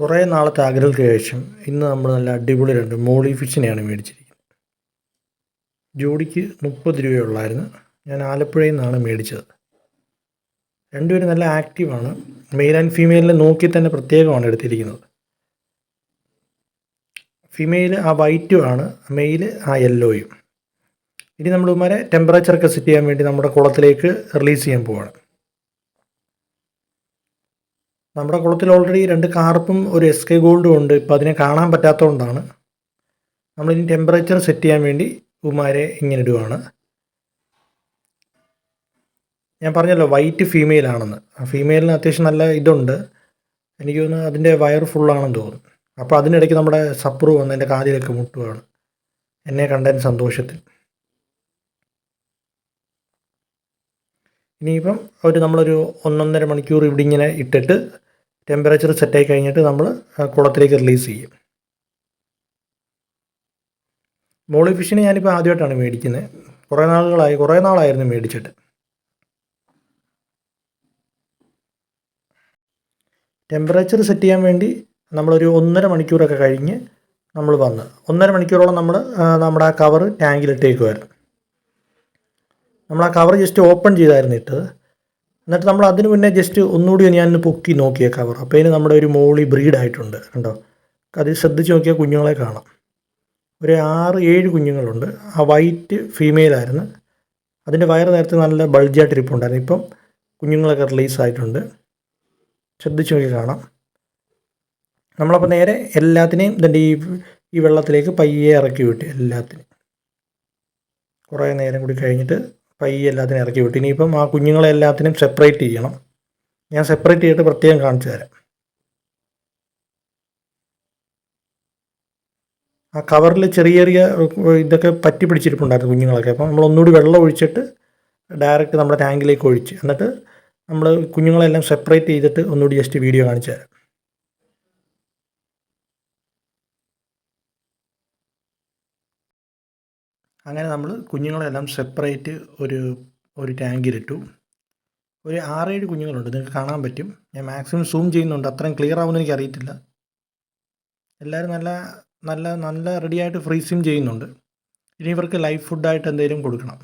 കുറേ നാളത്തെ ആഗ്രഹത്തിന് ശേഷം ഇന്ന് നമ്മൾ നല്ല അടിപൊളി രണ്ട് മോളി ഫിഷിനെയാണ് മേടിച്ചിരിക്കുന്നത്. ജോഡിക്ക് മുപ്പത് രൂപയുള്ളായിരുന്നു. ഞാൻ ആലപ്പുഴയിൽ നിന്നാണ് മേടിച്ചത്. രണ്ടുപേരും നല്ല ആക്റ്റീവാണ്. മെയിൽ ആൻഡ് ഫീമെയിലിനെ നോക്കി തന്നെ പ്രത്യേകമാണ് എടുത്തിരിക്കുന്നത്. ഫീമെയിൽ ആ വൈറ്റും ആണ് മെയിൽ ആ യെല്ലോയും. ഇനി നമ്മൾ ഇവന്മാരെ ടെമ്പറേച്ചറൊക്കെ സെറ്റ് ചെയ്യാൻ വേണ്ടി നമ്മുടെ കുളത്തിലേക്ക് റിലീസ് ചെയ്യാൻ പോവാണ്. നമ്മുടെ കുളത്തിൽ ഓൾറെഡി രണ്ട് കാർപ്പും ഒരു എസ് കെ ഗോൾഡും ഉണ്ട്. ഇപ്പോൾ അതിനെ കാണാൻ പറ്റാത്തതുകൊണ്ടാണ്. നമ്മളിനി ടെമ്പറേച്ചർ സെറ്റ് ചെയ്യാൻ വേണ്ടി ഉമാരെ ഇങ്ങനെ ഇടുവാണ്. ഞാൻ പറഞ്ഞല്ലോ വൈറ്റ് ഫീമെയിൽ ആണെന്ന്. ആ ഫീമെയിലിന് അത്യാവശ്യം നല്ല ഇതുണ്ട്. എനിക്ക് തോന്നുന്നു അതിന്റെ വയർ ഫുള്ളാണെന്ന് തോന്നുന്നു. അപ്പോൾ അതിനിടയ്ക്ക് നമ്മുടെ സപ്രു വന്ന് എന്റെ കാതിലൊക്കെ മുട്ടുകയാണ് എന്നെ കണ്ടതിന് സന്തോഷത്തിൽ. ഇനിയിപ്പം അവർ നമ്മളൊരു ഒന്നൊന്നര മണിക്കൂർ ഇവിടെ ഇങ്ങനെ ഇട്ടിട്ട് ടെമ്പറേച്ചർ സെറ്റായി കഴിഞ്ഞിട്ട് നമ്മൾ കുളത്തിലേക്ക് റിലീസ് ചെയ്യും. മോളി ഫിഷിനെ ഞാനിപ്പോൾ ആദ്യമായിട്ടാണ് മേടിക്കുന്നത് കുറേ നാളുകളായി കുറേ നാളായിരുന്നു മേടിച്ചിട്ട്. ടെമ്പറേച്ചർ സെറ്റ് ചെയ്യാൻ വേണ്ടി നമ്മളൊരു ഒന്നര മണിക്കൂറൊക്കെ കഴിഞ്ഞ് നമ്മൾ വന്ന്. ഒന്നര മണിക്കൂറോളം നമ്മൾ നമ്മുടെ ആ കവർ ടാങ്കിലിട്ടേക്കുമായിരുന്നു നമ്മൾ ആ കവർ ജസ്റ്റ് ഓപ്പൺ ചെയ്തായിരുന്നു ഇട്ടത്. എന്നിട്ട് നമ്മൾ അതിന് മുന്നേ ജസ്റ്റ് ഒന്നുകൂടി ഞാൻ പൊക്കി നോക്കിയ കവർ അപ്പോൾ അതിന് നമ്മുടെ ഒരു മോളി ബ്രീഡ് ആയിട്ടുണ്ട് കണ്ടോ? അത് ശ്രദ്ധിച്ച് നോക്കിയാൽ കുഞ്ഞുങ്ങളെ കാണാം. ഒരു ആറ് ഏഴ് കുഞ്ഞുങ്ങളുണ്ട്. ആ വൈറ്റ് ഫീമെയിലായിരുന്നു അതിന്റെ വയറ് നേരത്തെ നല്ല ബൾജായിട്ട് ഇരിപ്പുണ്ടായിരുന്നു ഇപ്പം കുഞ്ഞുങ്ങളൊക്കെ റിലീസ് ആയിട്ടുണ്ട്. ശ്രദ്ധിച്ച് നോക്കി കാണാം. നമ്മളപ്പോൾ നേരെ എല്ലാത്തിനെയും ഇതിന്റെ ഈ ഈ വെള്ളത്തിലേക്ക് പയ്യെ ഇറക്കി വിട്ടു. എല്ലാത്തിനും കുറേ നേരം കൂടി കഴിഞ്ഞിട്ട് പയ്യെ എല്ലാത്തിനും ഇറക്കി വിട്ടു. ഇനിയിപ്പം ആ കുഞ്ഞുങ്ങളെ എല്ലാത്തിനും സെപ്പറേറ്റ് ചെയ്യണം. ഞാൻ സെപ്പറേറ്റ് ചെയ്തിട്ട് പ്രത്യേകം കാണിച്ചു തരാം. ആ കവറിൽ ചെറിയ ചെറിയ ഇതൊക്കെ പറ്റി പിടിച്ചിരിപ്പുണ്ടായിരുന്നു കുഞ്ഞുങ്ങളൊക്കെ. അപ്പം നമ്മൾ ഒന്നുകൂടി വെള്ളം ഒഴിച്ചിട്ട് ഡയറക്റ്റ് നമ്മുടെ ടാങ്കിലേക്ക് ഒഴിച്ച്. എന്നിട്ട് നമ്മൾ കുഞ്ഞുങ്ങളെല്ലാം സെപ്പറേറ്റ് ചെയ്തിട്ട് ഒന്നുകൂടി ജസ്റ്റ് വീഡിയോ കാണിച്ചു തരാം. അങ്ങനെ നമ്മൾ കുഞ്ഞുങ്ങളെല്ലാം സെപ്പറേറ്റ് ഒരു ഒരു ടാങ്കിലിട്ടു. ഒരു ആറേഴ് കുഞ്ഞുങ്ങളുണ്ട്. നിങ്ങൾക്ക് കാണാൻ പറ്റും. ഞാൻ മാക്സിമം സൂം ചെയ്യുന്നുണ്ട്. അത്രയും ക്ലിയർ ആവുമെന്ന് എനിക്ക് അറിയത്തില്ല എല്ലാവരും നല്ല നല്ല നല്ല റെഡിയായിട്ട് ഫ്രീസിങ് ചെയ്യുന്നുണ്ട്. ഇനി ഇവർക്ക് ലൈഫ് ഫുഡായിട്ട് എന്തെങ്കിലും കൊടുക്കണം.